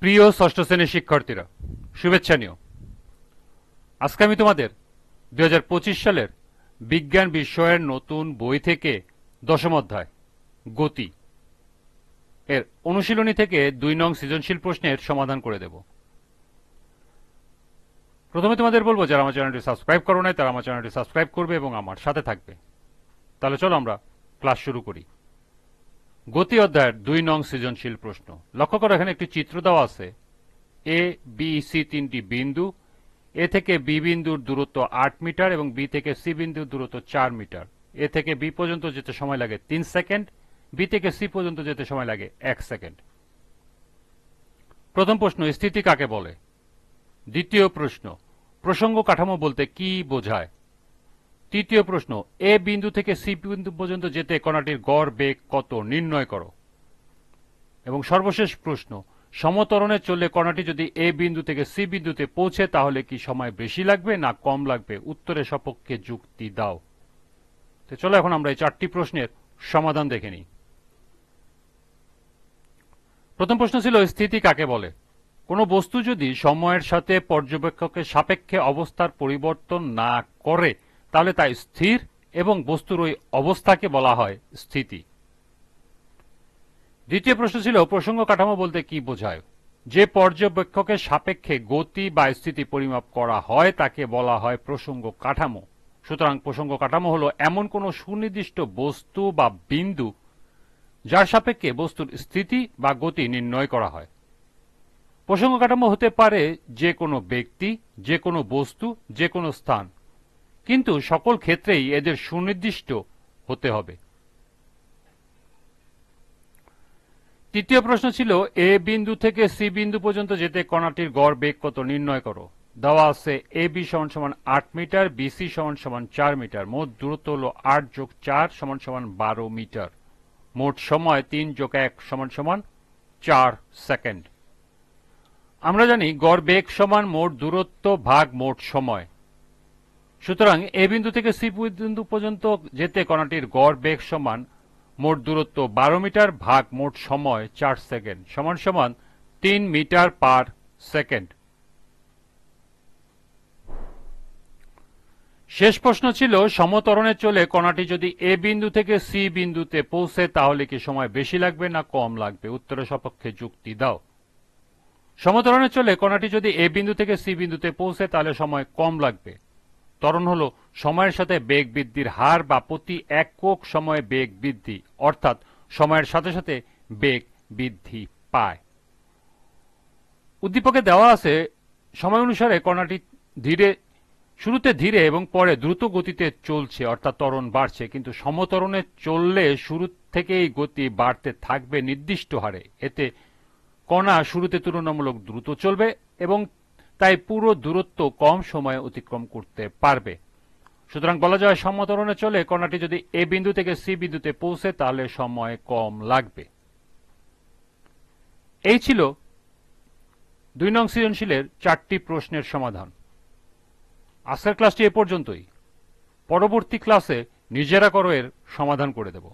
প্রিয় ষষ্ঠ শ্রেণির শিক্ষার্থীরা, শুভেচ্ছা নিও। আজকে আমি তোমাদের দু হাজার পঁচিশ সালের বিজ্ঞান বিষয়ের নতুন বই থেকে দশম অধ্যায়, গতি, এর অনুশীলনী থেকে দুই নং সৃজনশীল প্রশ্নের সমাধান করে দেব। প্রথমে তোমাদের বলব, যারা আমার চ্যানেলটি সাবস্ক্রাইব করো নাই, তারা আমার চ্যানেলটি সাবস্ক্রাইব করবে এবং আমার সাথে থাকবে। তাহলে চলো আমরা ক্লাস শুরু করি। গতি অধ্যায়ের দুই নং সৃজনশীল প্রশ্ন। লক্ষ্য করো, এখানে একটি চিত্র দেওয়া আছে। এ বি সি তিনটি বিন্দু। এ থেকে বি বিন্দুর দূরত্ব আট মিটার এবং বি থেকে সি বিন্দুর দূরত্ব চার মিটার। এ থেকে বি পর্যন্ত যেতে সময় লাগে তিন সেকেন্ড। বি থেকে সি পর্যন্ত যেতে সময় লাগে এক সেকেন্ড। প্রথম প্রশ্ন, স্থিতি কাকে বলে? দ্বিতীয় প্রশ্ন, প্রসঙ্গ কাঠামো বলতে কি বোঝায়? তৃতীয় প্রশ্ন, এ বিন্দু থেকে সি বিন্দু পর্যন্ত যেতে কণাটির গড়, বেগ কত নির্ণয় করো? এবং সর্বশেষ প্রশ্ন, সমতরণে চললে কণাটি যদি এ বিন্দু থেকে সি বিন্দুতে পৌঁছে, তাহলে কি সময় বেশি লাগবে না কম লাগবে? উত্তরের সপক্ষে যুক্তি দাও। তো চলো এখন আমরা এই চারটি প্রশ্নের সমাধান দেখে নিই। প্রথম প্রশ্ন ছিল, স্থিতি কাকে বলে? কোনো বস্তু যদি সময়ের সাথে পর্যবেক্ষকের সাপেক্ষে অবস্থার পরিবর্তন না করে তাহলে তা স্থির এবং বস্তুর ওই অবস্থাকে বলা হয় স্থিতি। দ্বিতীয় প্রশ্ন ছিল, প্রসঙ্গ কাঠামো বলতে কি বোঝায়? যে পর্যবেক্ষকের সাপেক্ষে গতি বা স্থিতি পরিমাপ করা হয়, তাকে বলা হয় প্রসঙ্গ কাঠামো। সুতরাং প্রসঙ্গ কাঠামো হলো এমন কোনো সুনির্দিষ্ট বস্তু বা বিন্দু যার সাপেক্ষে বস্তুর স্থিতি বা গতি নির্ণয় করা হয়। প্রসঙ্গ কাঠামো হতে পারে যে কোনো ব্যক্তি, যে কোনো বস্তু, যে কোনো স্থান। কিন্তু সকল ক্ষেত্রেই এদের সুনির্দিষ্ট হতে হবে। তৃতীয় প্রশ্ন ছিল, এ বিন্দু থেকে সি বিন্দু পর্যন্ত যেতে কণাটির গড় বেগ কত নির্ণয় করো? দেওয়া আছে এ বি সমান সমান আট মিটার বিসি সমান সমান চার মিটার। মোট দূরত্ব হল আট যোগ চার সমান সমান বারো মিটার। মোট সময় তিন যোগ এক সমান সমান চার সেকেন্ড। আমরা জানি গড় বেগ সমান মোট দূরত্ব ভাগ মোট সময়। সুতরাং এ বিন্দু থেকে সি বিন্দু পর্যন্ত যেতে কণাটির গড় বেগ সমান মোট দূরত্ব বারো মিটার ভাগ মোট সময় চার সেকেন্ড, সমান সমান তিন মিটার পার সেকেন্ড। শেষ প্রশ্ন ছিল, সমতরণে চলে কণাটি যদি এ বিন্দু থেকে সি বিন্দুতে পৌঁছে, তাহলে কি সময় বেশি লাগবে না কম লাগবে? উত্তরের সপক্ষে যুক্তি দাও। সমতরণে চলে কণাটি যদি এ বিন্দু থেকে সি বিন্দুতে পৌঁছে, তাহলে সময় কম লাগবে। ত্বরণ হল সময়ের সাথে বেগ বৃদ্ধির হার বা প্রতি একক সময়ে বেগ বৃদ্ধি, অর্থাৎ সময়ের সাথে সাথে বেগ বৃদ্ধি পায়। উদ্দীপকে দেওয়া আছে, সময় অনুসারে কণাটি ধীরে, শুরুতে ধীরে এবং পরে দ্রুত গতিতে চলছে, অর্থাৎ ত্বরণ বাড়ছে, কিন্তু সমতরণে চললে শুরু থেকেই গতি বাড়তে থাকবে নির্দিষ্ট হারে। এতে কণা শুরুতে তুলনামূলক দ্রুত চলবে এবং তাই পুরো দূরত্ব কম সময়ে অতিক্রম করতে পারবে। সুতরাং বলা যায়, সমতরণে চলে কণাটি যদি এ বিন্দু থেকে সি বিন্দুতে পৌঁছে, তাহলে সময় কম লাগবে। এই ছিল দুই নং সৃজনশীলের চারটি প্রশ্নের সমাধান। আজকের ক্লাসটি এ পর্যন্তই। পরবর্তী ক্লাসে নিজেরা করো এর সমাধান করে দেব।